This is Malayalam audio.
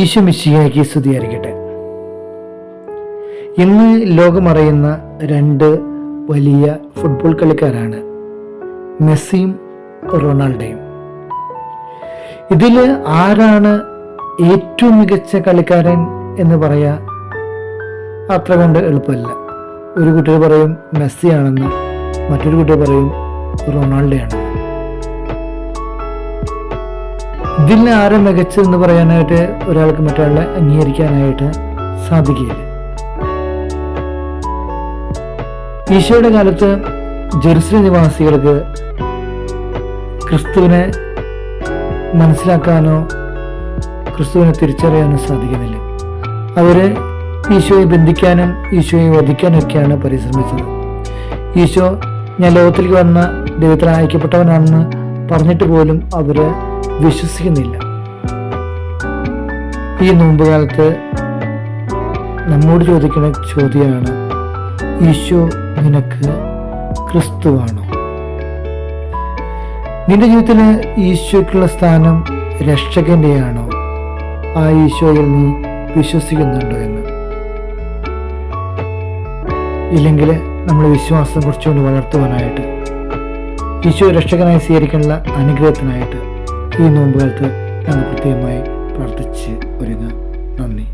ഈശോ മിശിഹായ്ക്ക് സ്തുതിയായിരിക്കട്ടെ. ഇന്ന് ലോകമറിയുന്ന രണ്ട് വലിയ ഫുട്ബോൾ കളിക്കാരാണ് മെസ്സിയും റൊണാൾഡോയും. ഇതിൽ ആരാണ് ഏറ്റവും മികച്ച കളിക്കാരൻ എന്ന് പറയാ അത്ര കൊണ്ട് എളുപ്പമല്ല. ഒരു കുട്ടി പറയും മെസ്സിയാണെന്ന് മറ്റൊരു കുട്ടി പറയും റൊണാൾഡോയാണെന്ന് ഇതിൽ ആരും മികച്ചതെന്ന് പറയാനായിട്ട് ഒരാൾക്ക് മറ്റൊരാളെ അംഗീകരിക്കാനായിട്ട് സാധിക്കില്ല. ഈശോയുടെ കാലത്ത് ജെറുസലേം നിവാസികൾക്ക് ക്രിസ്തുവിനെ മനസ്സിലാക്കാനോ ക്രിസ്തുവിനെ തിരിച്ചറിയാനോ സാധിക്കുന്നില്ല. അവർ ഈശോയെ ബന്ധിക്കാനും ഈശോയെ വധിക്കാനും ഒക്കെയാണ് പരിശ്രമിച്ചത്. ഈശോ ഞാൻ ലോകത്തിലേക്ക് വന്ന ദൈവത്തിൽ അയക്കപ്പെട്ടവനാണെന്ന് പറഞ്ഞിട്ട് പോലും അവർ വിശ്വസിക്കുന്നില്ല. ഈ നോമ്പുകാലത്ത് നമ്മോട് ചോദിക്കുന്ന ചോദ്യമാണ് ഈശോ നിനക്ക് ക്രിസ്തുവാണോ? നിന്റെ ജീവിതത്തിൽ ഈശോയ്ക്കുള്ള സ്ഥാനം രക്ഷകന്റെയാണോ? ആ ഈശോയിൽ നീ വിശ്വസിക്കുന്നുണ്ടോ എന്ന്. ഇല്ലെങ്കിൽ നമ്മൾ വിശ്വാസം കുറച്ചുകൊണ്ട് വളർത്തുവാനായിട്ട് ഈശോ രക്ഷകനായി സ്വീകരിക്കാനുള്ള അനുഗ്രഹത്തിനായിട്ട് ഈ നോമ്പുകാലത്ത് ഞങ്ങൾ പ്രത്യേകമായി പ്രാർത്ഥിച്ച് ഒരുങ്ങാം നന്ദി.